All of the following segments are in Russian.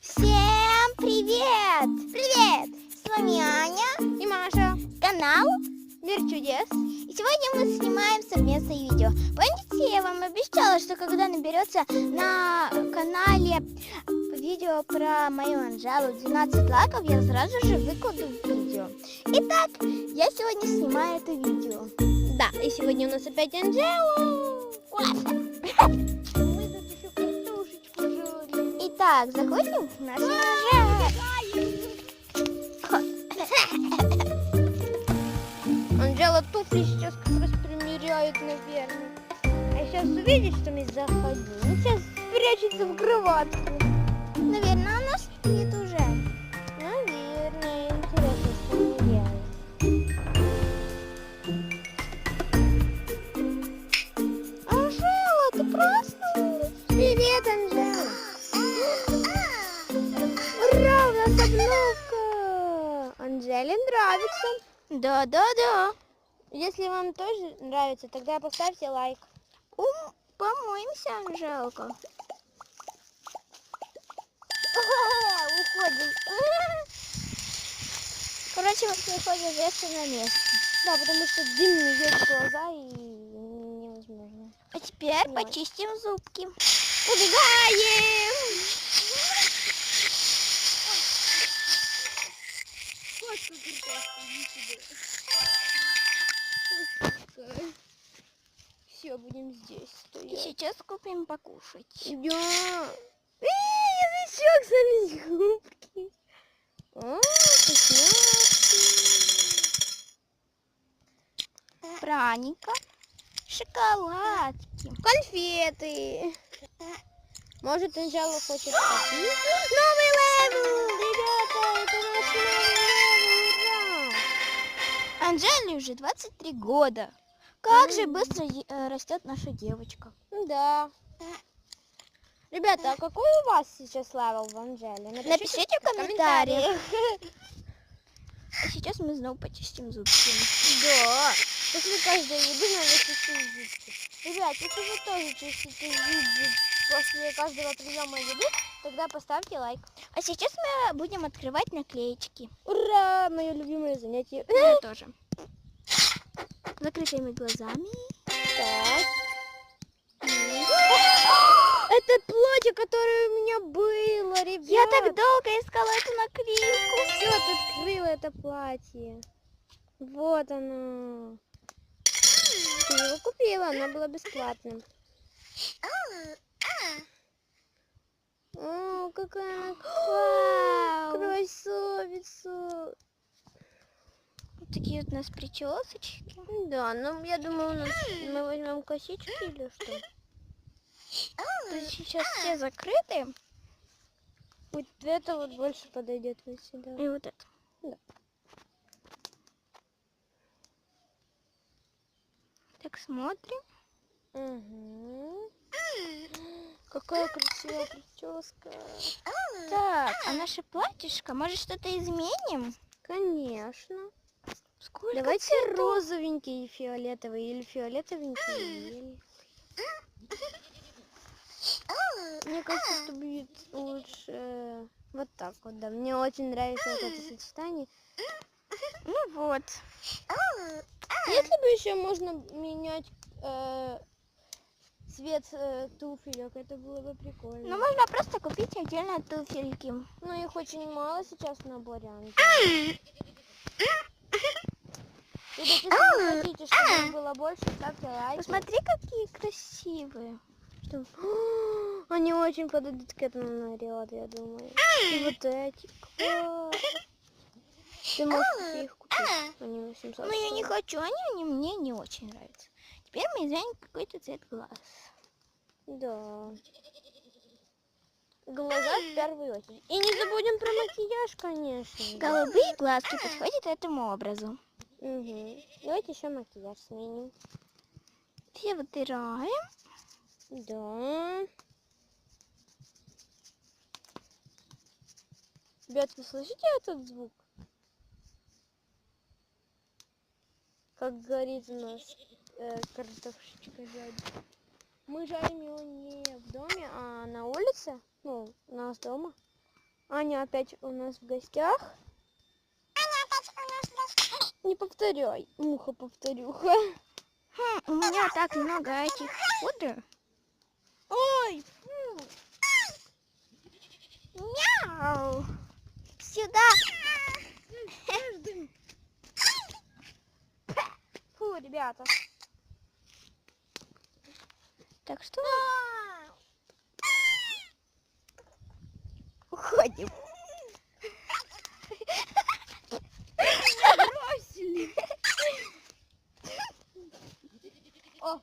Всем привет! Привет! С вами Аня и Маша. Канал Мир чудес. И сегодня мы снимаем совместное видео Помните, я вам обещала, что когда наберется на канале видео про мою Анжелу 12 лайков Я сразу же выкладу видео Итак, я сегодня снимаю это видео Да, и сегодня у нас опять Анжела. Классно! Итак, заходим в наш ножа Анжела туфли сейчас как раз примеряет, наверное. А сейчас увидит, что мы заходим. Сейчас спрячется в кроватку. Анжеле нравится. Да-да-да Если вам тоже нравится, тогда поставьте лайк. Ум, помоемся, Анжелка. Уходим. Короче, мы приходим вместе на место. Да, потому что дым идет в глаза и невозможно. А теперь Давай. почистим зубки. Убегаем! Все, будем здесь И стоять. сейчас купим покушать. Да. Эй, язычок залез в губки. О, вкусняшки. Праника. Шоколадки. Конфеты. Может, Анжела хочет попить? Новый левел! Ребята, это наш новый левел! Анжеле уже 23 года. Как же быстро э, растет наша девочка. Да. Ребята, а какой у вас сейчас левел в Анжеле? Напишите в комментариях. А сейчас мы снова почистим зубки. Да. После каждой еды надо чистить зубки. Ребят, если вы тоже чистите зубы после каждого приема еды, тогда поставьте лайк. А сейчас мы будем открывать наклеечки. Ура! Мое любимое занятие. Я тоже. Закрытыми глазами. Так. Это платье, которое у меня было, ребят. Я так долго искала эту наклейку. Все, ты открыла это платье. Вот оно. Ты его купила, оно было бесплатным. О, какая она красавица. Вот такие вот у нас причесочки. Да, ну я думаю, у нас мы возьмем косички или что? То есть сейчас все закрыты. Вот это вот больше подойдет вот сюда. И вот это. Да. Так, смотрим. Угу. Какая красивая прическа. Так, а наше платьишко, может что-то изменим? Конечно. Сколько Давайте цветов? розовенький и фиолетовый или фиолетовенький белый. Мне кажется, что будет лучше вот так вот, да. Мне очень нравится вот это сочетание. Ну вот. Если бы еще можно менять э, цвет э, туфелек, это было бы прикольно. Ну можно просто купить отдельно туфельки. Но их очень мало сейчас. Антон. Ребят, если вы хотите, чтобы их было больше, ставьте лайки. Посмотри, какие красивые. Что? Они очень подойдут к этому наряду, я думаю. И вот эти. Ты можешь их купить. Они 800. Но я не хочу, они, они мне не очень нравятся. Теперь мы изменим какой-то цвет глаз. Да. Глаза в первую очередь. И не забудем про макияж, конечно. Голубые глазки подходят этому образу. Угу. Давайте еще макияж сменим. Все вытираем. Да. Ребят, вы слышите этот звук? Как горит у нас э, картошечка сзади. Мы жарим его не в доме, а на улице. Ну, у нас дома. Аня опять у нас в гостях. Не повторяй, муха повторюха. Хм, у меня так много этих пудр. Ой, Мяу. Сюда. фу, ребята. Так что уходим. Бросили. О,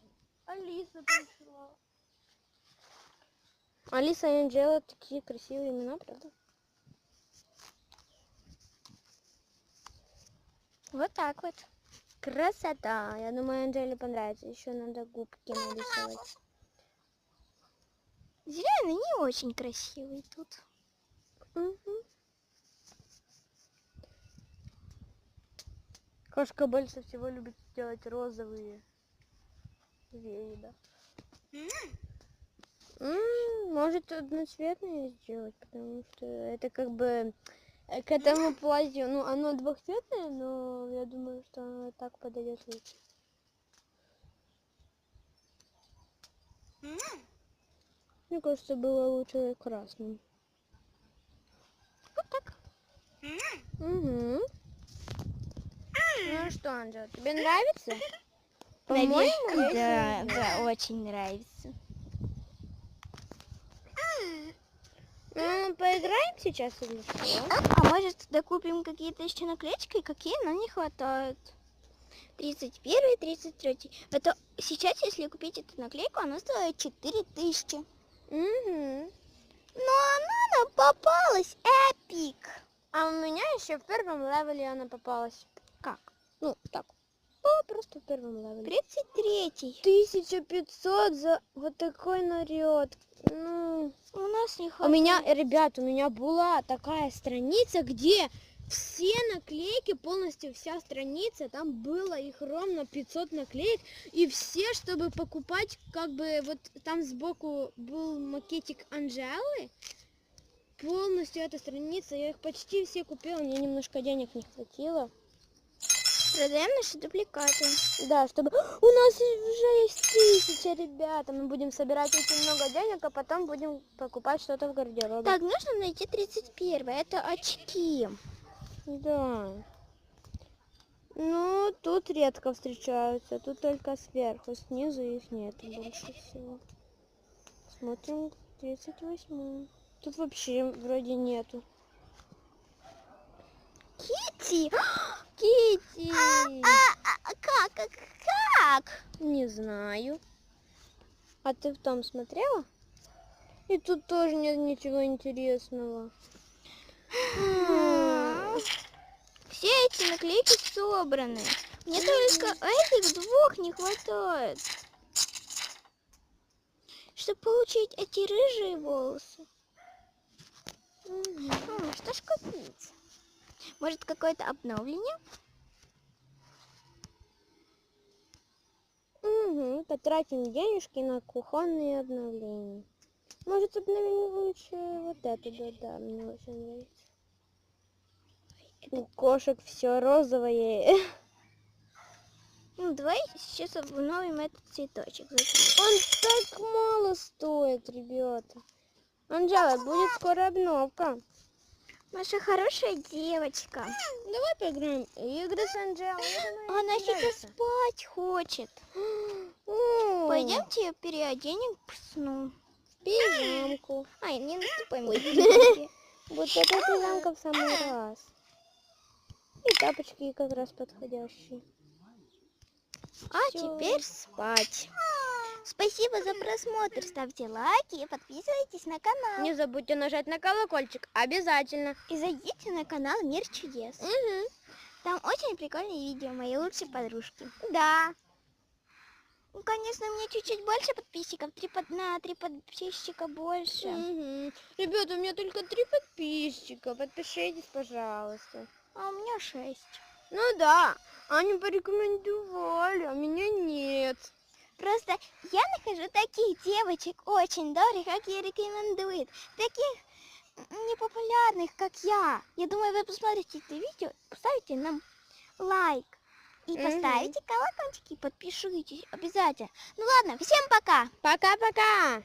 Алиса пришла. Алиса и Анджела такие красивые имена, правда? Вот так вот. Красота. Я думаю, Анджеле понравится. Еще надо губки нарисовать. Зеленый не очень красивый тут. Мгм. Кошка больше всего любит делать розовые. М, Может одноцветные сделать, потому что это как бы э, к этому платью, ну оно двухцветное, но я думаю, что оно так подойдет лучше. Мне кажется, было лучше красным. Вот так. Угу. Ну что, Анжела, тебе нравится? По-моему, да, да, очень нравится. Ну, поиграем сейчас или что? А может докупим какие-то еще наклеечки, какие нам не хватает. 31 33 Это сейчас, если купить эту наклейку, она стоит 4000. Угу. Но она нам попалась эпик. А у меня еще в первом левеле она попалась. Как? Ну, так. О, просто в первом левеле. 33 1500 за вот такой наряд. Ну, У нас не у хватает. меня, э, ребят, у меня была такая страница, где все наклейки, полностью вся страница, там было их ровно 500 наклеек, и все, чтобы покупать, как бы вот там сбоку был макетик Анжелы, полностью эта страница, я их почти все купила, мне немножко денег не хватило. Продаем наши дубликаты. Да, чтобы... У нас уже есть тысяча, ребята. Мы будем собирать очень много денег, а потом будем покупать что-то в гардеробе. Так, нужно найти 31 Это очки. Да. Ну, тут редко встречаются. Тут только сверху. Снизу их нет больше всего. Смотрим 38. Тут вообще вроде нету. Кити. Кити! А, а, как, как, как? Не знаю. А ты в том смотрела? И тут тоже нет ничего интересного. Эти наклейки собраны. Мне только этих двух не хватает. Чтобы получить эти рыжие волосы. М, Что ж купить? Может какое-то обновление? Угу, потратим денежки на кухонные обновления. Может обновим лучше вот эту, да-да, мне очень нравится. У кошек все розовое. Ну, давай сейчас обновим этот цветочек. Он так мало стоит, ребята. Анжела, будет скоро обновка. Маша хорошая девочка. Давай поиграем игры с Анжелой. Она ей сейчас спать хочет. Пойдемте ее переоденем к сну. пижамку. Ай, не наступай мне. на ноги. Вот эта пижамка в самый раз. И тапочки как раз подходящие. А Всё. теперь спать. Спасибо за просмотр. Ставьте лайки и подписывайтесь на канал. Не забудьте нажать на колокольчик. Обязательно. И зайдите на канал Мир Чудес. Угу. Там очень прикольные видео моей лучшей подружки. Да. Ну, конечно, мне чуть-чуть больше подписчиков. Три под... На три подписчика больше. Мгм. Ребята, у меня только три подписчика. Подпишитесь, пожалуйста. А у меня шесть. Ну да, они порекомендовали, а меня нет. Просто я нахожу таких девочек очень добрых, как я рекомендует. Таких непопулярных, как я. Я думаю, вы посмотрите это видео, поставите нам лайк. И Мгм. поставите колокольчики, подпишитесь обязательно. Ну ладно, всем пока! Пока-пока!